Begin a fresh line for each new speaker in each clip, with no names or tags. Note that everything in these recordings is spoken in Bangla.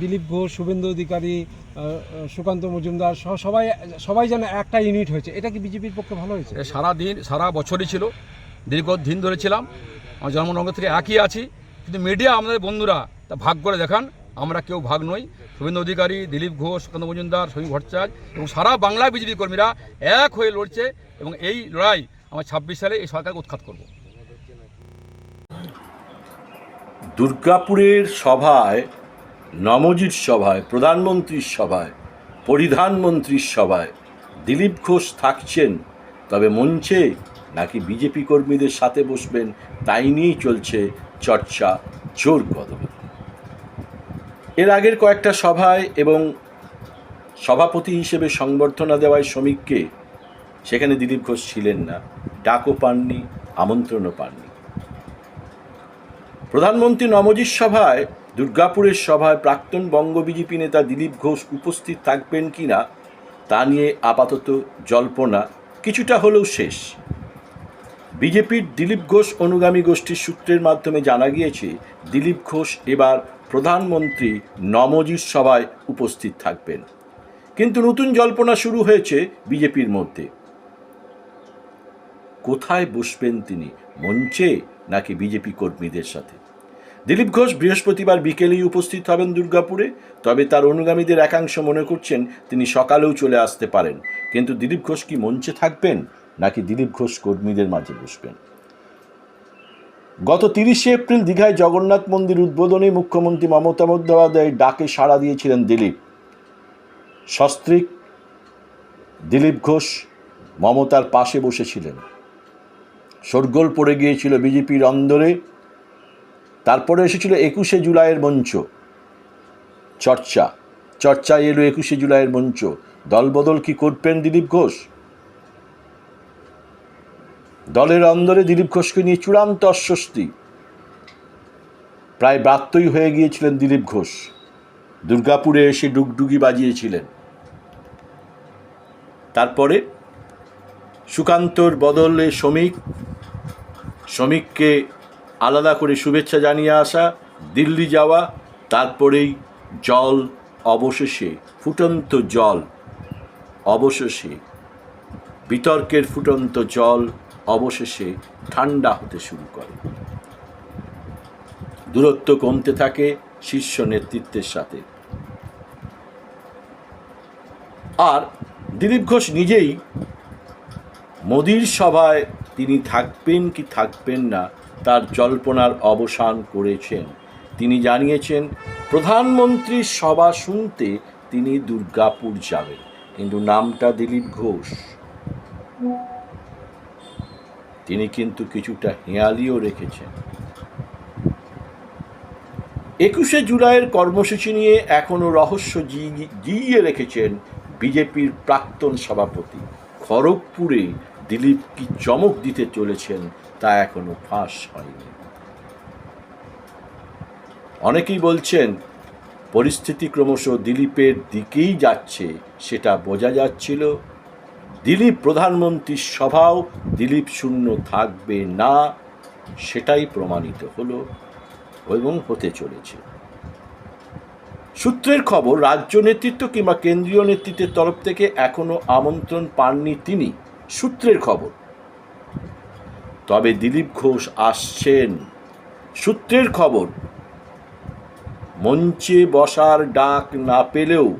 দিলীপ ঘোষ শুভেন্দু অধিকারী সুকান্ত মজুমদার সহ সবাই সবাই যেন একটা ইউনিট হয়েছে। এটা কি বিজেপির পক্ষে ভালো হয়েছে?
সারা দিন সারা বছরই ছিল। দীর্ঘ দিন ধরেছিলাম আমার জন্মনগর থেকে একই আছি। কিন্তু মিডিয়া আমাদের বন্ধুরা তা ভাগ করে দেখান। আমরা কেউ ভাগ নই। শুভেন্দু অধিকারী দিলীপ ঘোষ সুকান্ত মজুমদার সমীপ ভট্টাচার্য এবং সারা বাংলায় বিজেপি কর্মীরা এক হয়ে লড়ছে এবং এই লড়াই আমার ছাব্বিশ সালে এই সরকারকে উৎখাত করব।
দুর্গাপুরের সভায় নমজির সভায়, প্রধানমন্ত্রীর সভায়, পরিধানমন্ত্রীর সভায় দিলীপ ঘোষ থাকছেন। তবে মঞ্চে নাকি বিজেপি কর্মীদের সাথে বসবেন, তাই নিয়েই চলছে চর্চা, জোর কদমে। এর আগের কয়েকটা সভায় এবং সভাপতি হিসেবে সংবর্ধনা দেওয়ায় শ্রমিককে, সেখানে দিলীপ ঘোষ ছিলেন না, ডাকও পাননি, আমন্ত্রণও পাননি। প্রধানমন্ত্রী নমজির সভায় দুর্গাপুরের সভায় প্রাক্তন বঙ্গ বিজেপি নেতা দিলীপ ঘোষ উপস্থিত থাকবেন কিনা তা নিয়ে আপাতত জল্পনা কিছুটা হলেও শেষ। বিজেপির দিলীপ ঘোষ অনুগামী গোষ্ঠীর সূত্রের মাধ্যমে জানা গিয়েছে, দিলীপ ঘোষ এবার প্রধানমন্ত্রী নমজির সভায় উপস্থিত থাকবেন। কিন্তু নতুন জল্পনা শুরু হয়েছে বিজেপির মধ্যে। কোথায় বসবেন তিনি, মঞ্চে নাকি বিজেপি কর্মীদের সাথে? দিলীপ ঘোষ বৃহস্পতিবার বিকেলেই উপস্থিত হবেন দুর্গাপুরে, তবে তার অনুগামীদের একাংশ মনে করছেন তিনি সকালেও চলে আসতে পারেন। কিন্তু দিলীপ ঘোষ কি মঞ্চে থাকবেন, নাকি দিলীপ ঘোষ কর্মীদের মাঝে বসবেন? গত তিরিশে এপ্রিল দীঘায় জগন্নাথ মন্দির উদ্বোধনে মুখ্যমন্ত্রী মমতা বন্দ্যোপাধ্যায়ের ডাকে সাড়া দিয়েছিলেন দিলীপ। সস্ত্রীক দিলীপ ঘোষ মমতার পাশে বসেছিলেন। শোরগোল পড়ে গিয়েছিল বিজেপির অন্দরে। তারপরে এসেছিল একুশে জুলাইয়ের মঞ্চ। চর্চা। চর্চায় এলো একুশে জুলাইয়ের মঞ্চ। দলবদল কি করবেন দিলীপ ঘোষ? দলের অন্দরে দিলীপ ঘোষকে নিয়ে চূড়ান্ত অস্বস্তি। প্রায় ব্রাত্যই হয়ে গিয়েছিলেন দিলীপ ঘোষ। দুর্গাপুরে এসে ডুগডুগি বাজিয়েছিলেন। তারপরে সুকান্তর বদলে শ্রমিক। শ্রমিককে আলাদা করে শুভেচ্ছা জানিয়ে আসা, দিল্লি যাওয়া, তারপরেই জল অবশেষে, ফুটন্ত জল অবশেষে, বিতর্কের ফুটন্ত জল অবশেষে ঠান্ডা হতে শুরু করে। দূরত্ব কমতে থাকে শীর্ষ নেতৃত্বের সাথে। আর দিলীপ ঘোষ নিজেই মোদির সভায় তিনি থাকবেন কি থাকবেন না তার জল্পনার অবসান করেছেন। তিনি জানিয়েছেন প্রধানমন্ত্রীর সভা শুনতে তিনি দুর্গাপুর যাবেন। কিন্তু নামটা দিলীপ ঘোষ। তিনি কিন্তু কিছুটা হেঁয়ালিও রেখেছেন। একুশে জুলাইয়ের কর্মসূচি নিয়ে এখনও রহস্য জিইয়ে রেখেছেন বিজেপির প্রাক্তন সভাপতি। খড়গপুরে দিলীপ কি চমক দিতে চলেছেন তা এখনও ফাঁস হয়নি। অনেকেই বলছেন, পরিস্থিতি ক্রমশ দিলীপের দিকেই যাচ্ছে, সেটা বোঝা যাচ্ছিল। দিলীপ প্রধানমন্ত্রীর সভাও দিলীপ শূন্য থাকবে না, সেটাই প্রমাণিত হলো এবং হতে চলেছে। সূত্রের খবর, রাজ্য নেতৃত্ব কিংবা কেন্দ্রীয় নেতৃত্বের তরফ থেকে এখনও আমন্ত্রণ পাননি তিনি। সূত্রের খবর। তবে দিলীপ ঘোষ আসছেন। সূত্রের খবর, মঞ্চে বসার ডাক না পেলেও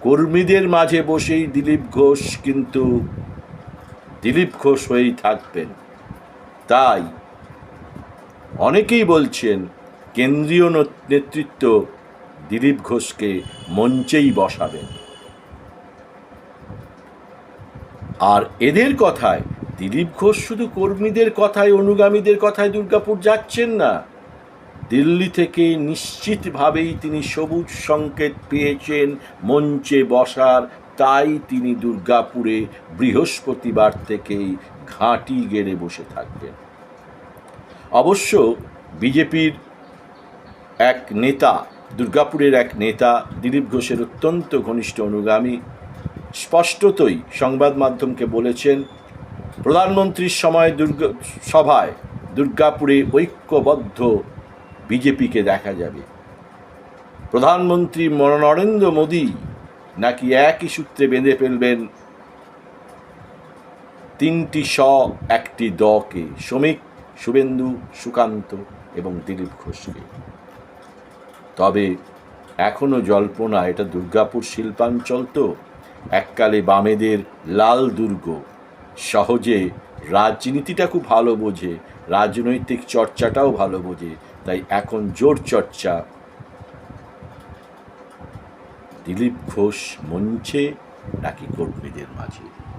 কর্মীদের মাঝে বসেই দিলীপ ঘোষ কিন্তু দিলীপ ঘোষ হয়েই থাকবেন। তাই অনেকেই বলছেন, কেন্দ্রীয় নেতৃত্ব দিলীপ ঘোষকে মঞ্চেই বসাবেন। আর এদের কথায়, দিলীপ ঘোষ শুধু কর্মীদের কথায়, অনুগামীদের কথায় দুর্গাপুর যাচ্ছেন না। দিল্লি থেকে নিশ্চিতভাবেই তিনি সবুজ সংকেত পেয়েছেন মঞ্চে বসার, তাই তিনি দুর্গাপুরে বৃহস্পতিবার থেকেই ঘাঁটি গেড়ে বসে থাকবেন। অবশ্য বিজেপির এক নেতা, দুর্গাপুরের এক নেতা, দিলীপ ঘোষের অত্যন্ত ঘনিষ্ঠ অনুগামী স্পষ্টতই সংবাদ মাধ্যমকে বলেছেন, প্রধানমন্ত্রীর সময় দুর্গা, সভায় দুর্গাপুরে ঐক্যবদ্ধ বিজেপিকে দেখা যাবে। প্রধানমন্ত্রী মন- নরেন্দ্র মোদী নাকি একই সূত্রে বেঁধে ফেলবেন তিনটি স একটি দকে শ্রমিক শুভেন্দু, সুকান্ত এবং দিলীপ ঘোষকে। তবে এখনও জল্পনা, এটা দুর্গাপুর শিল্পাঞ্চল তো। এককালে বামেদের লাল দুর্গ। সহজে রাজনীতিটা খুব ভালো বোঝে, রাজনৈতিক চর্চাটাও ভালো বোঝে, তাই এখন জোর চর্চা। দিলীপ ঘোষ মঞ্চে নাকি কর্মীদের মাঝে?